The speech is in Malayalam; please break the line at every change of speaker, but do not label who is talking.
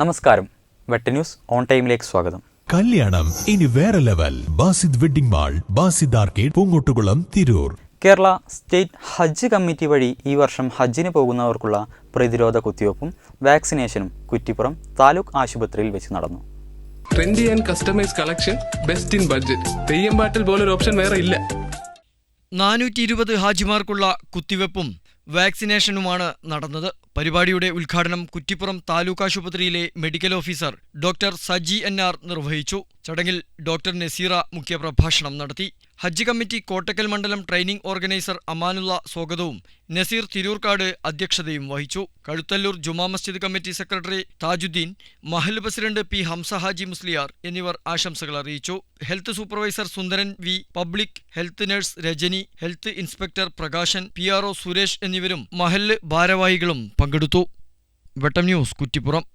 നമസ്കാരം. വെട്ട ന്യൂസ് ഓൺ ടൈമിലേക്ക് സ്വാഗതം.
കല്യാണം ഇനി വേറെ level. Basid wedding mall Basid arcade Poongottukulam Tirur.
Kerala state Hajj committee വഴി ഈ വർഷം ഹജ്ജിന് പോകുന്നവർക്കുള്ള പ്രതിരോധ കുത്തിവയ്പ്പും വാക്സിനേഷനും കുറ്റിപ്പുറം താലൂക്ക് ആശുപത്രിയിൽ വെച്ച് നടന്നു.
Trendy and customise collection best in budget Theyyam പാട്ടിൽ പോലൊരു ഓപ്ഷൻ വേറെ ഇല്ല.
നാനൂറ്റി ഇരുപത് ഹാജിമാർക്കുള്ള കുത്തിവെപ്പും വാക്സിനേഷനുമാണ് നടന്നത്. പരിപാടിയുടെ ഉദ്ഘാടനം കുറ്റിപ്പുറം താലൂക്ക് ആശുപത്രിയിലെ medical officer doctor Saji N R നിർവഹിച്ചു. ചടങ്ങിൽ ഡോക്ടർ നസീറ മുഖ്യപ്രഭാഷണം നടത്തി. ഹജ്ജ് കമ്മിറ്റി കോട്ടക്കൽ മണ്ഡലം ട്രെയിനിംഗ് ഓർഗനൈസർ അമാനുള്ള സ്വാഗതവും. നസീർ തിരൂർക്കാട് അധ്യക്ഷതയും വഹിച്ചു. Kazhuthallur Juma Masjid committee secretary Thajudheen Mahal president P Hamza Haji Musliyar എന്നിവർ ആശംസകൾ അറിയിച്ചു. Health supervisor Sundaran V public health nurse Rajani health inspector Prakashan P R Suresh എന്നിവരും മഹൽ ഭാരവാഹികളും പങ്കെടുത്തു. വെട്ടം ന്യൂസ് കുറ്റിപ്പുറം.